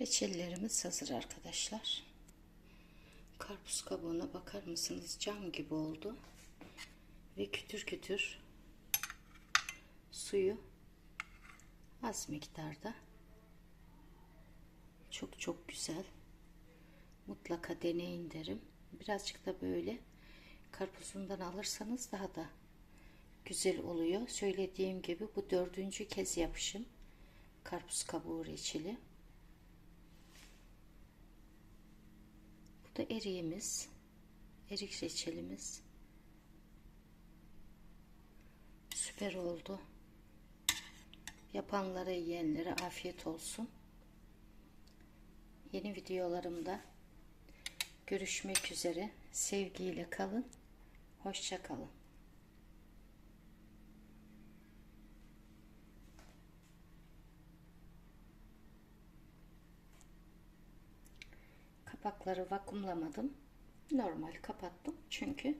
Reçellerimiz hazır arkadaşlar. Karpuz kabuğuna bakar mısınız? Cam gibi oldu. Ve kütür kütür suyu az miktarda. Çok çok güzel. Mutlaka deneyin derim. Birazcık da böyle karpuzundan alırsanız daha da güzel oluyor. Söylediğim gibi bu dördüncü kez yapışım. Karpuz kabuğu reçeli. Da eriğimiz. Erik reçelimiz. Süper oldu. Yapanlara, yiyenlere afiyet olsun. Yeni videolarımda görüşmek üzere. Sevgiyle kalın. Hoşça kalın. Kapakları vakumlamadım. Normal kapattım. Çünkü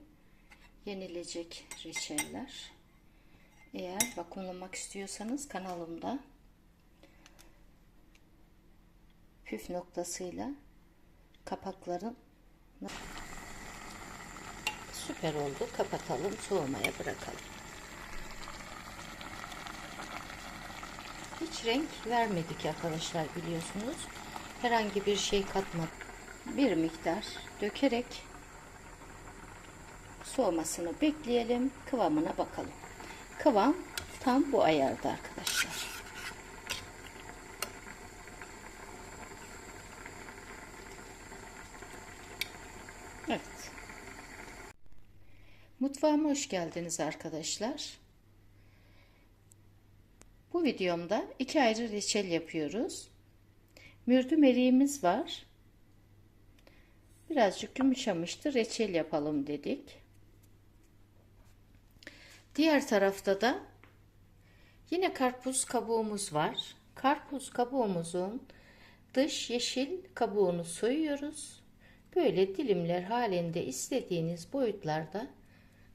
yenilecek reçeller. Eğer vakumlamak istiyorsanız kanalımda püf noktasıyla kapakların süper oldu. Kapatalım, soğumaya bırakalım. Hiç renk vermedik arkadaşlar biliyorsunuz. Herhangi bir şey katmadık. Bir miktar dökerek soğumasını bekleyelim. Kıvamına bakalım. Kıvam tam bu ayarda arkadaşlar. Evet. Mutfağıma hoş geldiniz arkadaşlar. Bu videomda iki ayrı reçel yapıyoruz. Mürdüm eriğimiz var. Birazcık yumuşamıştı. Reçel yapalım dedik. Diğer tarafta da yine karpuz kabuğumuz var. Karpuz kabuğumuzun dış yeşil kabuğunu soyuyoruz. Böyle dilimler halinde istediğiniz boyutlarda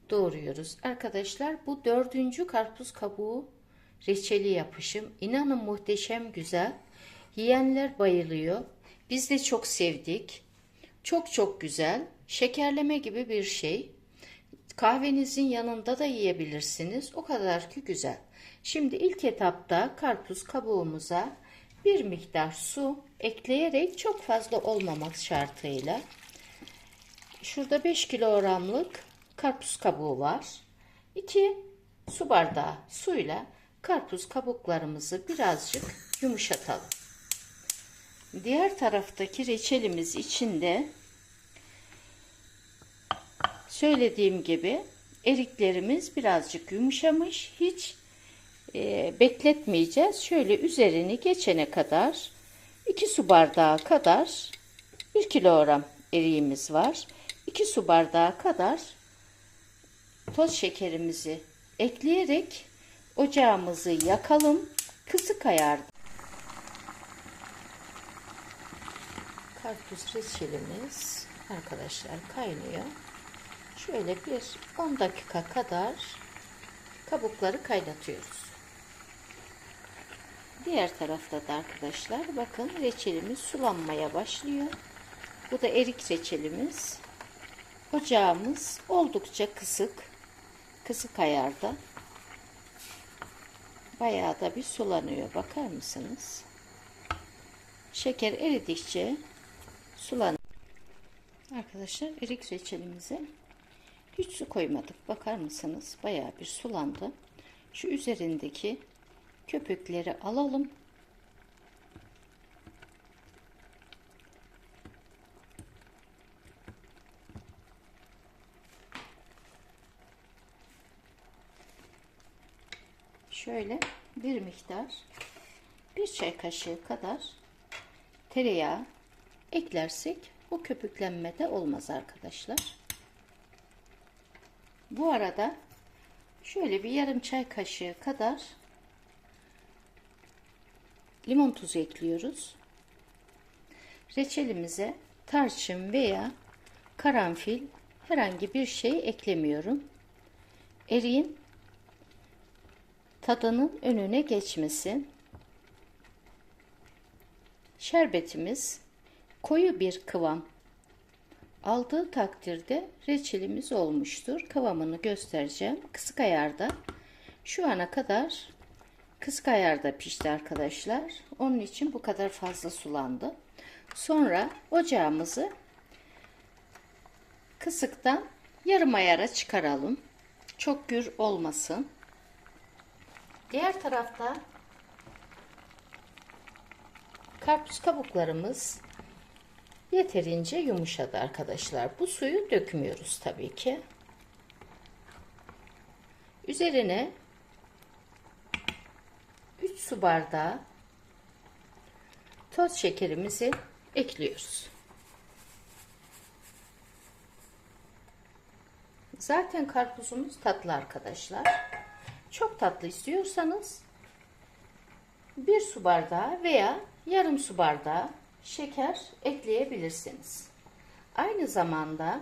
doğruyoruz. Arkadaşlar bu dördüncü karpuz kabuğu reçeli yapışım. İnanın muhteşem güzel. Yiyenler bayılıyor. Biz de çok sevdik. Çok çok güzel. Şekerleme gibi bir şey. Kahvenizin yanında da yiyebilirsiniz. O kadar ki güzel. Şimdi ilk etapta karpuz kabuğumuza bir miktar su ekleyerek çok fazla olmamak şartıyla şurada 5 kilogramlık karpuz kabuğu var. 2 su bardağı suyla karpuz kabuklarımızı birazcık yumuşatalım. Diğer taraftaki reçelimiz içinde söylediğim gibi eriklerimiz birazcık yumuşamış. Hiç e, bekletmeyeceğiz. Şöyle üzerini geçene kadar 2 su bardağı kadar 1 kilogram eriğimiz var. 2 su bardağı kadar toz şekerimizi ekleyerek ocağımızı yakalım. Kısık ayarda. Karpuz reçelimiz arkadaşlar kaynıyor. Şöyle bir 10 dakika kadar kabukları kaynatıyoruz. Diğer tarafta da arkadaşlar bakın reçelimiz sulanmaya başlıyor. Bu da erik reçelimiz. Ocağımız oldukça kısık. Kısık ayarda. Bayağı da bir sulanıyor. Bakar mısınız? Şeker eridikçe sulan. Arkadaşlar erik reçelimize hiç su koymadık. Bakar mısınız? Bayağı bir sulandı. Şu üzerindeki köpükleri alalım. Şöyle bir miktar bir çay kaşığı kadar tereyağı eklersek bu köpüklenme de olmaz arkadaşlar. Bu arada şöyle bir yarım çay kaşığı kadar limon tuzu ekliyoruz. Reçelimize tarçın veya karanfil herhangi bir şey eklemiyorum. Eriğin tadının önüne geçmesin. Şerbetimiz koyu bir kıvam aldığı takdirde reçelimiz olmuştur. Kıvamını göstereceğim. Kısık ayarda şu ana kadar kısık ayarda pişti arkadaşlar. Onun için bu kadar fazla sulandı. Sonra ocağımızı kısıktan yarım ayara çıkaralım. Çok gür olmasın. Diğer tarafta karpuz kabuklarımız yeterince yumuşadı arkadaşlar. Bu suyu dökmüyoruz tabii ki. Üzerine 3 su bardağı toz şekerimizi ekliyoruz. Zaten karpuzumuz tatlı arkadaşlar. Çok tatlı istiyorsanız bir su bardağı veya yarım su bardağı şeker ekleyebilirsiniz. Aynı zamanda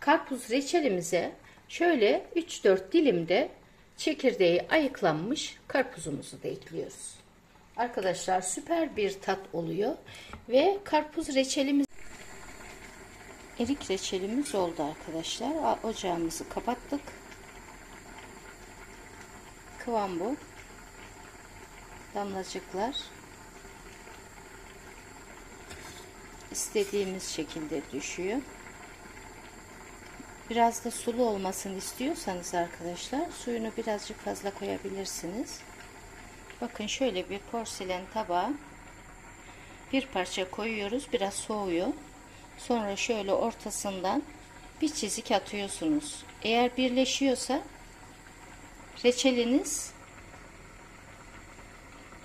karpuz reçelimize şöyle 3-4 dilimde çekirdeği ayıklanmış karpuzumuzu da ekliyoruz. Arkadaşlar süper bir tat oluyor ve karpuz reçelimiz erik reçelimiz oldu arkadaşlar. Ocağımızı kapattık. Kıvam bu. Damlacıklar istediğimiz şekilde düşüyor. Biraz da sulu olmasını istiyorsanız arkadaşlar suyunu birazcık fazla koyabilirsiniz. Bakın şöyle bir porselen tabağa bir parça koyuyoruz. Biraz soğuyor. Sonra şöyle ortasından bir çizik atıyorsunuz. Eğer birleşiyorsa reçeliniz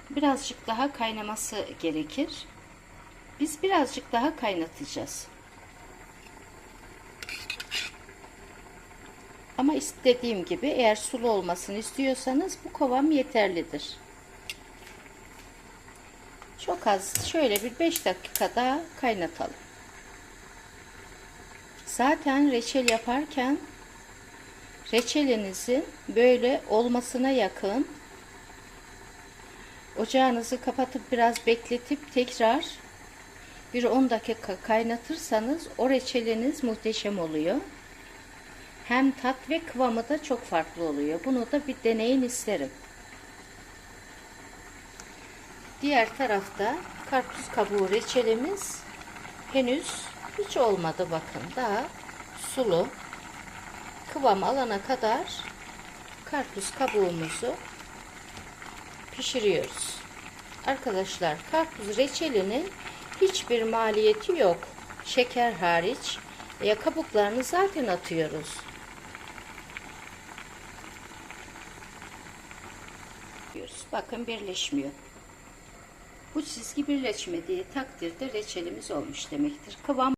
birazcık daha kaynaması gerekir. Biz birazcık daha kaynatacağız. Ama istediğim gibi eğer sulu olmasını istiyorsanız bu kovam yeterlidir. Çok az şöyle bir 5 dakika daha kaynatalım. Zaten reçel yaparken reçelinizin böyle olmasına yakın ocağınızı kapatıp biraz bekletip tekrar bir 10 dakika kaynatırsanız o reçeliniz muhteşem oluyor. Hem tat ve kıvamı da çok farklı oluyor. Bunu da bir deneyin isterim. Diğer tarafta karpuz kabuğu reçelimiz henüz hiç olmadı bakın. Daha sulu kıvam alana kadar karpuz kabuğumuzu pişiriyoruz. Arkadaşlar karpuz reçelinin hiçbir maliyeti yok. Şeker hariç. Ya kabuklarını zaten atıyoruz. Bakın birleşmiyor. Bu çizgi birleşmediği takdirde reçelimiz olmuş demektir. Kıvam